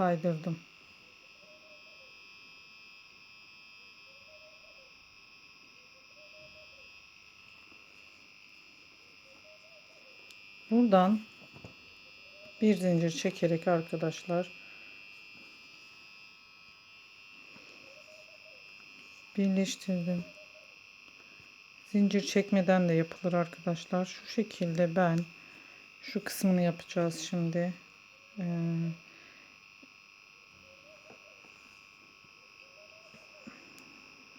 kaydırdım. Buradan bir zincir çekerek arkadaşlar birleştirdim. Zincir çekmeden de yapılır arkadaşlar. Şu şekilde ben şu kısmını yapacağız şimdi. Ee,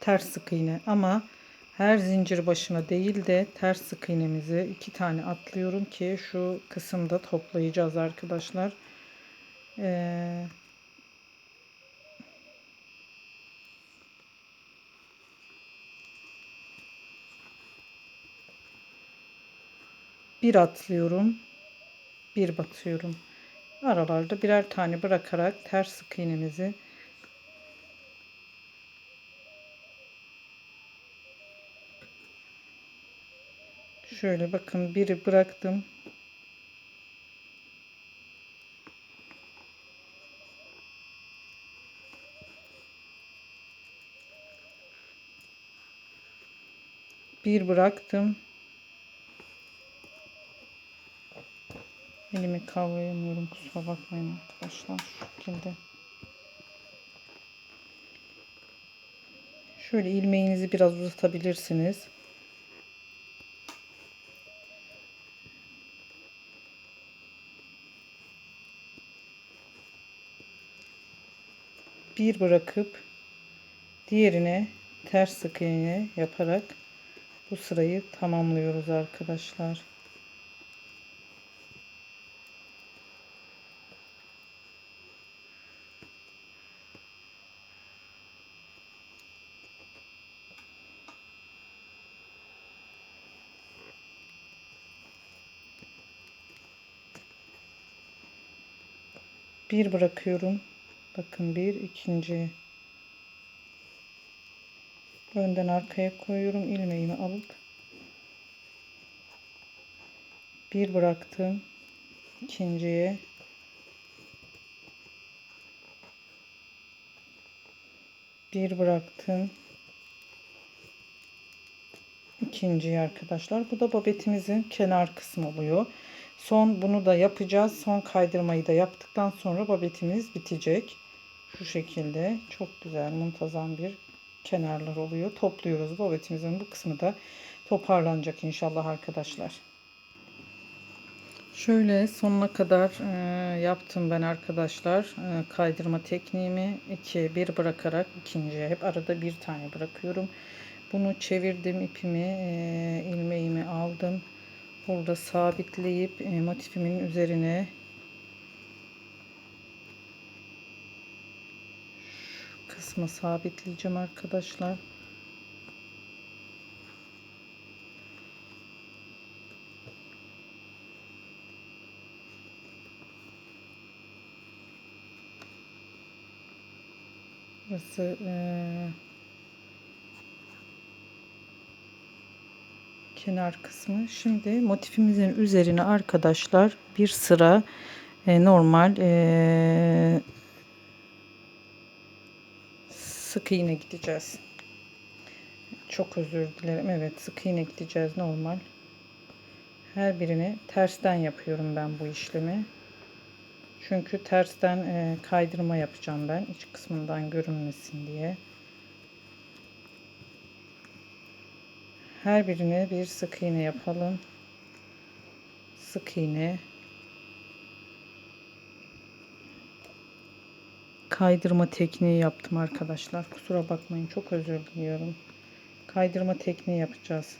ters sık iğne ama her zincir başına değil de ters sık iğnemizi iki tane atlıyorum ki şu kısımda toplayacağız arkadaşlar. Ee, bir atlıyorum bir batıyorum aralarda birer tane bırakarak ters sık iğnemizi şöyle bakın biri bıraktım. Bir bıraktım. Elimi kavrayamıyorum kusura bakmayın arkadaşlar şu şekilde. Şöyle ilmeğinizi biraz uzatabilirsiniz bir bırakıp diğerine ters sık iğne yaparak bu sırayı tamamlıyoruz arkadaşlar. Bir bırakıyorum. Bakın bir ikinci. Önden arkaya koyuyorum. ilmeğimi alıp bir bıraktım. ikinciye bir bıraktım. ikinciyi arkadaşlar. Bu da babetimizin kenar kısmı oluyor. Son bunu da yapacağız. Son kaydırmayı da yaptıktan sonra babetimiz bitecek. Şu şekilde çok güzel muntazam bir kenarlar oluyor. Topluyoruz. Babetimizin bu kısmı da toparlanacak inşallah arkadaşlar. Şöyle sonuna kadar e, yaptım ben arkadaşlar. E, kaydırma tekniğimi 2 1 bırakarak ikinciye hep arada bir tane bırakıyorum. Bunu çevirdim ipimi, e, ilmeğimi aldım. Burada sabitleyip e, motifimin üzerine şu kısmı sabitleyeceğim arkadaşlar. Burası eee kenar kısmı. Şimdi motifimizin üzerine arkadaşlar bir sıra e, normal e, sık iğne gideceğiz. Çok özür dilerim. Evet sık iğne gideceğiz normal. Her birini tersten yapıyorum ben bu işlemi. Çünkü tersten e, kaydırma yapacağım ben iç kısmından görünmesin diye. Her birine bir sık iğne yapalım. Sık iğne. Kaydırma tekniği yaptım arkadaşlar. Kusura bakmayın. Çok özür diliyorum. Kaydırma tekniği yapacağız.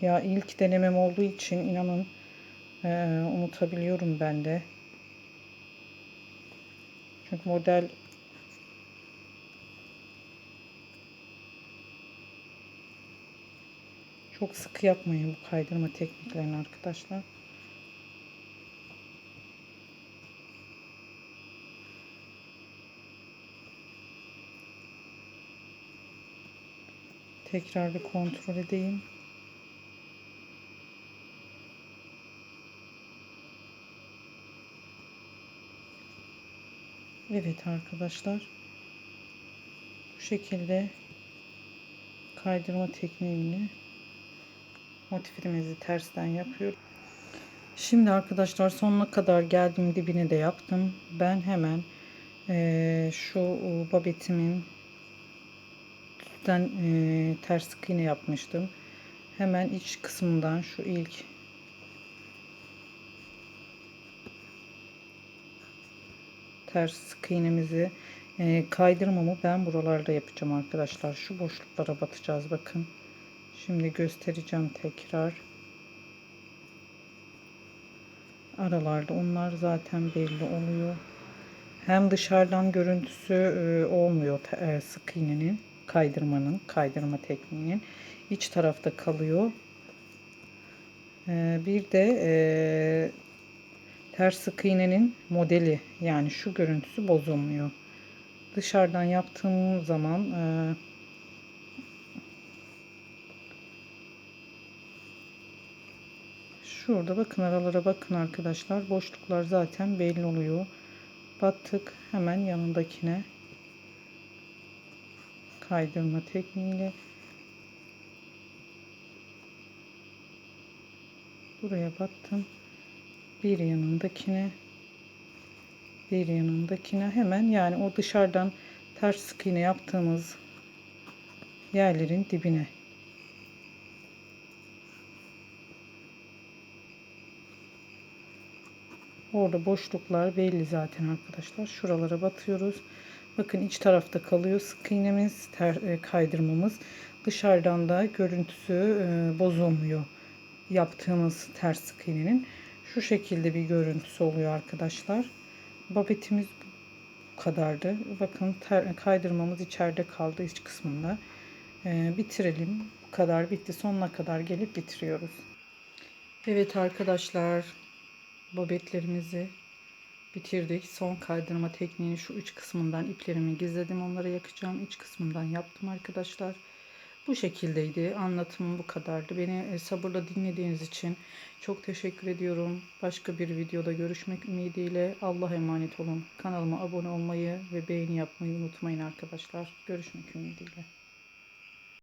Ya ilk denemem olduğu için inanın e, unutabiliyorum ben de. Çünkü model Çok sıkı yapmayın bu kaydırma tekniklerini arkadaşlar. Tekrar bir kontrol edeyim. Evet arkadaşlar. Bu şekilde kaydırma tekniğini motifimizi tersten yapıyorum. Şimdi arkadaşlar sonuna kadar geldim dibine de yaptım. Ben hemen eee, şu babetimin üstten eee, ters sık iğne yapmıştım. Hemen iç kısmından şu ilk ters sık iğnemizi eee, kaydırmamı ben buralarda yapacağım arkadaşlar. Şu boşluklara batacağız bakın. Şimdi göstereceğim tekrar. Aralarda onlar zaten belli oluyor. Hem dışarıdan görüntüsü e, olmuyor e, sık iğnenin, kaydırmanın, kaydırma tekniğinin. iç tarafta kalıyor. E, bir de e, ters sık iğnenin modeli yani şu görüntüsü bozulmuyor. Dışarıdan yaptığım zaman e, Şurada bakın aralara bakın arkadaşlar. Boşluklar zaten belli oluyor. Battık hemen yanındakine kaydırma tekniğiyle buraya battım. Bir yanındakine bir yanındakine hemen yani o dışarıdan ters sık iğne yaptığımız yerlerin dibine Orada boşluklar belli zaten arkadaşlar. Şuralara batıyoruz. Bakın iç tarafta kalıyor sık iğnemiz, ter, e, kaydırmamız. Dışarıdan da görüntüsü e, bozulmuyor. Yaptığımız ters sık iğnenin. Şu şekilde bir görüntüsü oluyor arkadaşlar. Babetimiz bu kadardı. Bakın ter, kaydırmamız içeride kaldı iç kısmında. E, bitirelim. Bu kadar bitti. Sonuna kadar gelip bitiriyoruz. Evet arkadaşlar babetlerimizi bitirdik. Son kaydırma tekniğini şu üç kısmından iplerimi gizledim. Onları yakacağım. İç kısmından yaptım arkadaşlar. Bu şekildeydi. Anlatımım bu kadardı. Beni e, sabırla dinlediğiniz için çok teşekkür ediyorum. Başka bir videoda görüşmek ümidiyle Allah'a emanet olun. Kanalıma abone olmayı ve beğeni yapmayı unutmayın arkadaşlar. Görüşmek ümidiyle.